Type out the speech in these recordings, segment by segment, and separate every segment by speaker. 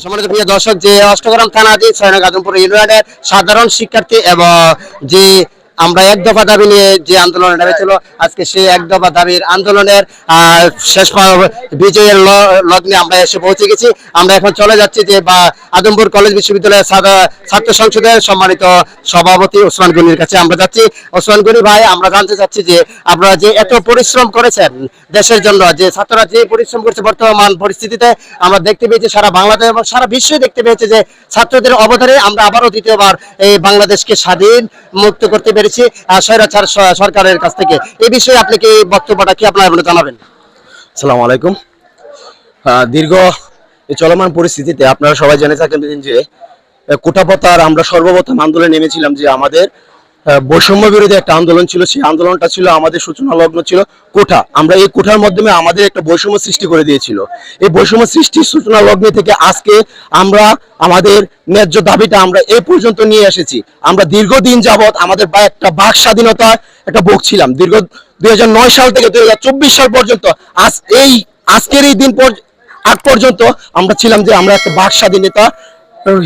Speaker 1: সম্মানিত প্রিয় দর্শক যে অষ্টগ্রাম থানা আছে সাধারণ শিক্ষার্থী এবং যে আমরা এক দফা দাবি নিয়ে যে আন্দোলনে নেমেছিল, আজকে সেই এক দফা দাবির আন্দোলনের শেষ বিজয়ের লগ্নে আমরা এসে পৌঁছে গেছি। আমরা এখন চলে যাচ্ছি যে, বা আদমপুর কলেজ বিশ্ববিদ্যালয়ের ছাত্র- সংসদের সম্মানিত সভাপতি ওসমান গনির কাছে আমরা যাচ্ছি। ওসমান গনি ভাই, আমরা জানতে চাচ্ছি যে, আপনারা যে এত পরিশ্রম করেছেন দেশের জন্য, যে ছাত্ররা যে পরিশ্রম করছে বর্তমান পরিস্থিতিতে, আমরা দেখতে পেয়েছি সারা বাংলাদেশ এবং সারা বিশ্বই দেখতে পেয়েছে যে, ছাত্রদের অবদানে আমরা আবারও দ্বিতীয়বার এই বাংলাদেশকে স্বাধীন মুক্ত করতে পেরেছি স্বৈরাচার সরকারের কাছ থেকে। এ বিষয়ে আপনি কি বক্তব্যটা কি আপনার জানাবেন?
Speaker 2: সালাম আলাইকুম। দীর্ঘ চলমান পরিস্থিতিতে আপনারা সবাই জেনে থাকেন যে কোটাপতার আমরা সর্বপ্রথম আন্দোলনে নেমেছিলাম যে আমাদের বৈষম্য বিরোধী একটা আন্দোলন ছিল। সেই আন্দোলনটা ছিল আমাদের সূচনা লগ্ন ছিল কোঠা। আমরা এই কোঠার মাধ্যমে আমাদের একটা বৈষম্য সৃষ্টি করে দিয়েছিল। এই বৈষম্য সৃষ্টির সূচনা লগ্নে থেকে আজকে আমরা আমাদের ন্যায্য দাবিটা আমরা এই পর্যন্ত নিয়ে এসেছি। আমরা দীর্ঘদিন যাবৎ আমাদের একটা বাক স্বাধীনতা একটা ভোগ ছিলাম। দীর্ঘ দুই হাজার নয় সাল থেকে দুই হাজার চব্বিশ সাল পর্যন্ত আজ এই, আজকের এই দিন আগ পর্যন্ত আমরা ছিলাম যে আমরা একটা বাক স্বাধীনতা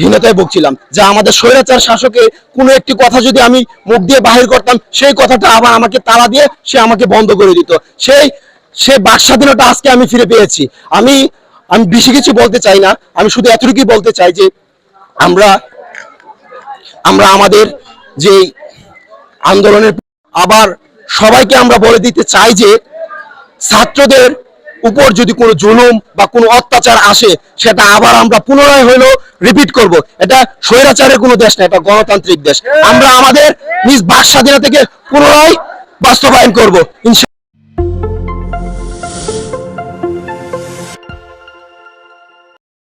Speaker 2: হীনতায় ভুগছিলাম, যা আমাদের স্বৈরাচার শাসকের কোনো একটি কথা যদি আমি মুখ দিয়ে বাহির করতাম, সেই কথাটা আবার আমাকে তালা দিয়ে সে আমাকে বন্ধ করে দিত। সেই, সে বাক স্বাধীনতা আজকে আমি ফিরে পেয়েছি। আমি আমি বেশি কিছু বলতে চাই না, আমি শুধু এতটুকুই বলতে চাই যে আমরা আমরা আমাদের যে আন্দোলনের আবার সবাইকে আমরা বলে দিতে চাই যে ছাত্রদের উপর যদি কোনো জুলুম বা কোনো অত্যাচার আসে সেটা আবার আমরা পুনরায় হইলেও রিপিট করব। এটা স্বৈরাচারের কোনো দেশ না এটা গণতান্ত্রিক দেশ। আমরা আমাদের নিজ বাক থেকে পুনরায় বাস্তবায়ন করব